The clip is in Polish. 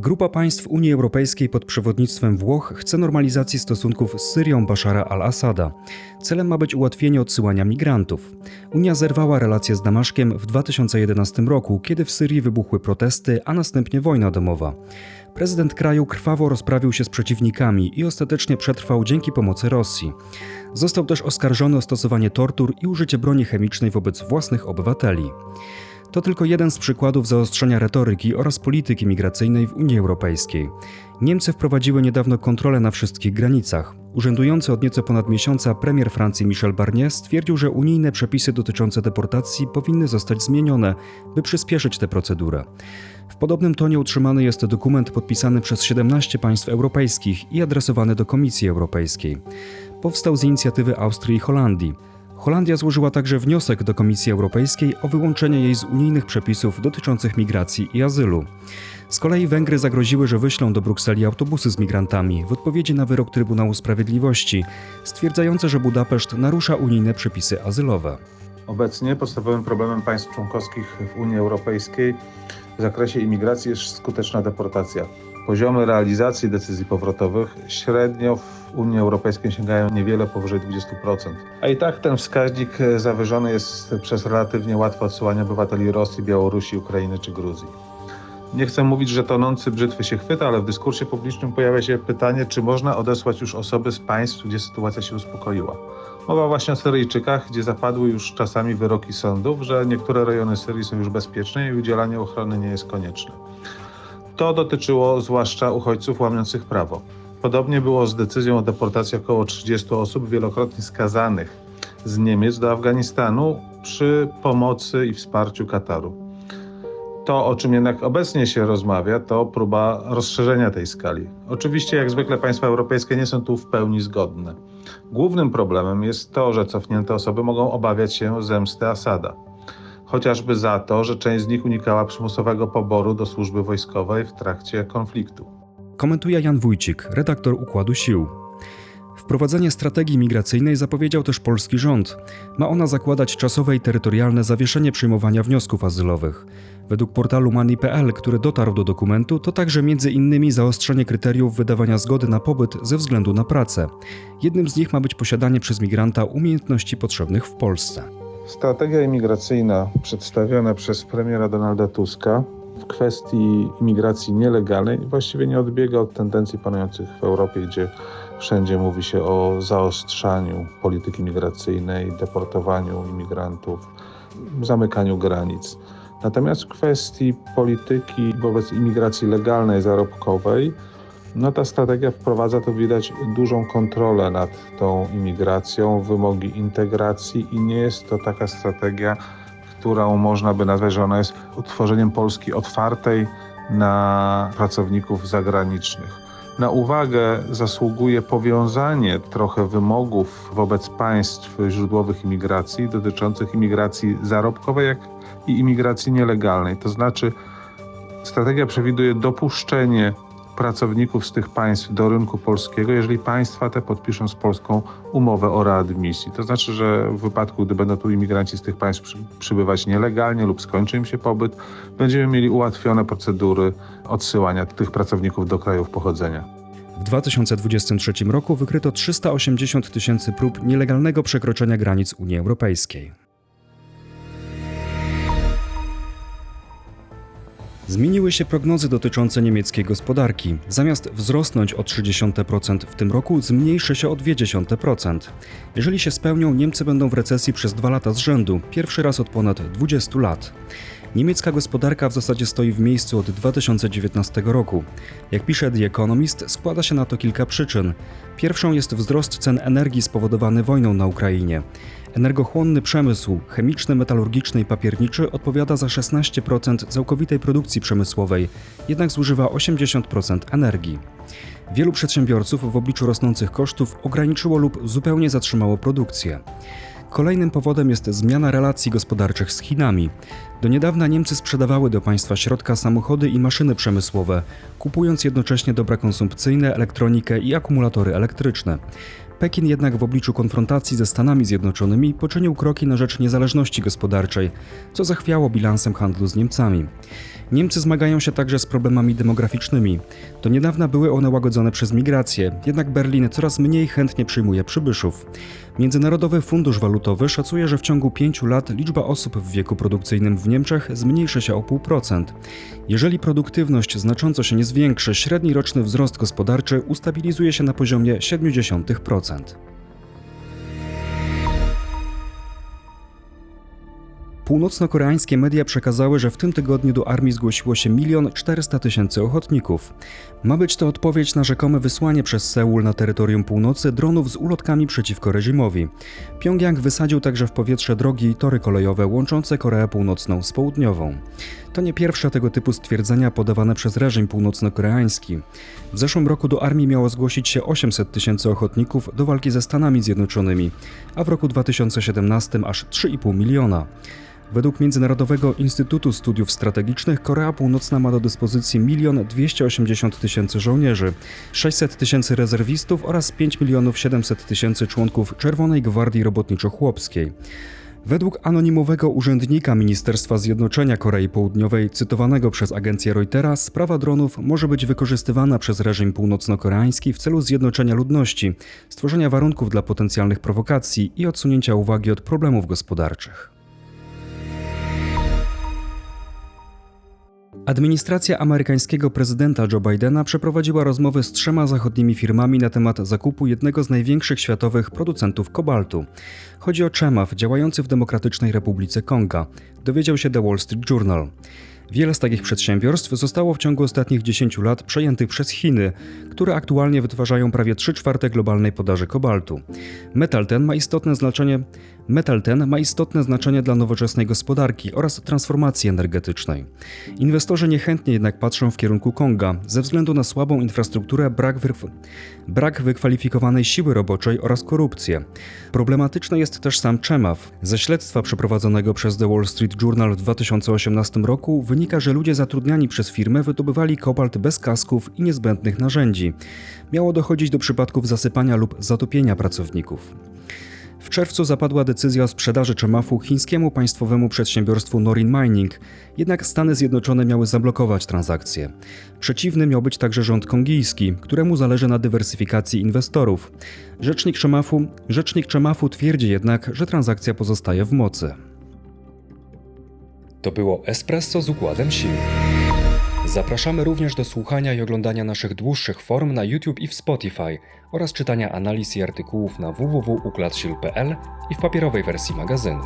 Grupa państw Unii Europejskiej pod przewodnictwem Włoch chce normalizacji stosunków z Syrią Bashara al-Assada. Celem ma być ułatwienie odsyłania migrantów. Unia zerwała relacje z Damaszkiem w 2011 roku, kiedy w Syrii wybuchły protesty, a następnie wojna domowa. Prezydent kraju krwawo rozprawił się z przeciwnikami i ostatecznie przetrwał dzięki pomocy Rosji. Został też oskarżony o stosowanie tortur i użycie broni chemicznej wobec własnych obywateli. To tylko jeden z przykładów zaostrzenia retoryki oraz polityki migracyjnej w Unii Europejskiej. Niemcy wprowadziły niedawno kontrolę na wszystkich granicach. Urzędujący od nieco ponad miesiąca premier Francji Michel Barnier stwierdził, że unijne przepisy dotyczące deportacji powinny zostać zmienione, by przyspieszyć tę procedurę. W podobnym tonie utrzymany jest dokument podpisany przez 17 państw europejskich i adresowany do Komisji Europejskiej. Powstał z inicjatywy Austrii i Holandii. Holandia złożyła także wniosek do Komisji Europejskiej o wyłączenie jej z unijnych przepisów dotyczących migracji i azylu. Z kolei Węgry zagroziły, że wyślą do Brukseli autobusy z migrantami w odpowiedzi na wyrok Trybunału Sprawiedliwości, stwierdzający, że Budapeszt narusza unijne przepisy azylowe. Obecnie podstawowym problemem państw członkowskich w Unii Europejskiej w zakresie imigracji jest skuteczna deportacja. Poziomy realizacji decyzji powrotowych średnio w Unii Europejskiej sięgają niewiele powyżej 20%. A i tak ten wskaźnik zawyżony jest przez relatywnie łatwe odsyłanie obywateli Rosji, Białorusi, Ukrainy czy Gruzji. Nie chcę mówić, że tonący brzytwy się chwyta, ale w dyskursie publicznym pojawia się pytanie, czy można odesłać już osoby z państw, gdzie sytuacja się uspokoiła. Mowa właśnie o Syryjczykach, gdzie zapadły już czasami wyroki sądów, że niektóre rejony Syrii są już bezpieczne i udzielanie ochrony nie jest konieczne. To dotyczyło zwłaszcza uchodźców łamiących prawo. Podobnie było z decyzją o deportacji około 30 osób wielokrotnie skazanych z Niemiec do Afganistanu przy pomocy i wsparciu Kataru. To, o czym jednak obecnie się rozmawia, to próba rozszerzenia tej skali. Oczywiście, jak zwykle, państwa europejskie nie są tu w pełni zgodne. Głównym problemem jest to, że cofnięte osoby mogą obawiać się zemsty Asada. Chociażby za to, że część z nich unikała przymusowego poboru do służby wojskowej w trakcie konfliktu. Komentuje Jan Wójcik, redaktor Układu Sił. Wprowadzenie strategii migracyjnej zapowiedział też polski rząd. Ma ona zakładać czasowe i terytorialne zawieszenie przyjmowania wniosków azylowych. Według portalu Money.pl, który dotarł do dokumentu, to także między innymi zaostrzenie kryteriów wydawania zgody na pobyt ze względu na pracę. Jednym z nich ma być posiadanie przez migranta umiejętności potrzebnych w Polsce. Strategia imigracyjna przedstawiona przez premiera Donalda Tuska w kwestii imigracji nielegalnej właściwie nie odbiega od tendencji panujących w Europie, gdzie wszędzie mówi się o zaostrzaniu polityki migracyjnej, deportowaniu imigrantów, zamykaniu granic. Natomiast w kwestii polityki wobec imigracji legalnej, zarobkowej, no ta strategia wprowadza, to widać, dużą kontrolę nad tą imigracją, wymogi integracji i nie jest to taka strategia, którą można by nazwać, że ona jest utworzeniem Polski otwartej na pracowników zagranicznych. Na uwagę zasługuje powiązanie trochę wymogów wobec państw źródłowych imigracji dotyczących imigracji zarobkowej, jak i imigracji nielegalnej. To znaczy, strategia przewiduje dopuszczenie pracowników z tych państw do rynku polskiego, jeżeli państwa te podpiszą z Polską umowę o readmisji. To znaczy, że w wypadku, gdy będą tu imigranci z tych państw przy, przybywać nielegalnie lub skończy im się pobyt, będziemy mieli ułatwione procedury odsyłania tych pracowników do krajów pochodzenia. W 2023 roku wykryto 380 tysięcy prób nielegalnego przekroczenia granic Unii Europejskiej. Zmieniły się prognozy dotyczące niemieckiej gospodarki. Zamiast wzrosnąć o 0,3% w tym roku, zmniejszy się o 0,2%. Jeżeli się spełnią, Niemcy będą w recesji przez dwa lata z rzędu, pierwszy raz od ponad 20 lat. Niemiecka gospodarka w zasadzie stoi w miejscu od 2019 roku. Jak pisze The Economist, składa się na to kilka przyczyn. Pierwszą jest wzrost cen energii spowodowany wojną na Ukrainie. Energochłonny przemysł chemiczny, metalurgiczny i papierniczy odpowiada za 16% całkowitej produkcji przemysłowej, jednak zużywa 80% energii. Wielu przedsiębiorców w obliczu rosnących kosztów ograniczyło lub zupełnie zatrzymało produkcję. Kolejnym powodem jest zmiana relacji gospodarczych z Chinami. Do niedawna Niemcy sprzedawały do państwa środka samochody i maszyny przemysłowe, kupując jednocześnie dobra konsumpcyjne, elektronikę i akumulatory elektryczne. Pekin jednak w obliczu konfrontacji ze Stanami Zjednoczonymi poczynił kroki na rzecz niezależności gospodarczej, co zachwiało bilansem handlu z Niemcami. Niemcy zmagają się także z problemami demograficznymi. Do niedawna były one łagodzone przez migrację, jednak Berlin coraz mniej chętnie przyjmuje przybyszów. Międzynarodowy Fundusz Walutowy szacuje, że w ciągu pięciu lat liczba osób w wieku produkcyjnym w Niemczech zmniejszy się o 0,5%. Jeżeli produktywność znacząco się nie zwiększy, średni roczny wzrost gospodarczy ustabilizuje się na poziomie 0,7%. Północno-koreańskie media przekazały, że w tym tygodniu do armii zgłosiło się 1 400 tysięcy ochotników. Ma być to odpowiedź na rzekome wysłanie przez Seul na terytorium północy dronów z ulotkami przeciwko reżimowi. Pjongjang wysadził także w powietrze drogi i tory kolejowe łączące Koreę Północną z Południową. To nie pierwsze tego typu stwierdzenia podawane przez reżim północno-koreański. W zeszłym roku do armii miało zgłosić się 800 tysięcy ochotników do walki ze Stanami Zjednoczonymi, a w roku 2017 aż 3,5 miliona. Według Międzynarodowego Instytutu Studiów Strategicznych Korea Północna ma do dyspozycji 1 280 tysięcy żołnierzy, 600 tysięcy rezerwistów oraz 5 milionów 700 tysięcy członków Czerwonej Gwardii Robotniczo-Chłopskiej. Według anonimowego urzędnika Ministerstwa Zjednoczenia Korei Południowej, cytowanego przez agencję Reutera, sprawa dronów może być wykorzystywana przez reżim północno-koreański w celu zjednoczenia ludności, stworzenia warunków dla potencjalnych prowokacji i odsunięcia uwagi od problemów gospodarczych. Administracja amerykańskiego prezydenta Joe Bidena przeprowadziła rozmowy z trzema zachodnimi firmami na temat zakupu jednego z największych światowych producentów kobaltu. Chodzi o Chemaw, działający w Demokratycznej Republice Konga, dowiedział się The Wall Street Journal. Wiele z takich przedsiębiorstw zostało w ciągu ostatnich 10 lat przejętych przez Chiny, które aktualnie wytwarzają prawie 3 czwarte globalnej podaży kobaltu. Metal ten ma istotne znaczenie Metal ten ma istotne znaczenie dla nowoczesnej gospodarki oraz transformacji energetycznej. Inwestorzy niechętnie jednak patrzą w kierunku Konga ze względu na słabą infrastrukturę, brak, brak wykwalifikowanej siły roboczej oraz korupcję. Problematyczny jest też sam Chemaw. Ze śledztwa przeprowadzonego przez The Wall Street Journal w 2018 roku wynika, że ludzie zatrudniani przez firmę wydobywali kobalt bez kasków i niezbędnych narzędzi. Miało dochodzić do przypadków zasypania lub zatopienia pracowników. W czerwcu zapadła decyzja o sprzedaży Chemafu chińskiemu państwowemu przedsiębiorstwu Norin Mining, jednak Stany Zjednoczone miały zablokować transakcję. Przeciwny miał być także rząd kongijski, któremu zależy na dywersyfikacji inwestorów. Rzecznik Chemafu, rzecznik Chemafu twierdzi jednak, że transakcja pozostaje w mocy. To było Espresso z układem sił. Zapraszamy również do słuchania i oglądania naszych dłuższych form na YouTube i w Spotify oraz czytania analiz i artykułów na www.układsil.pl i w papierowej wersji magazynu.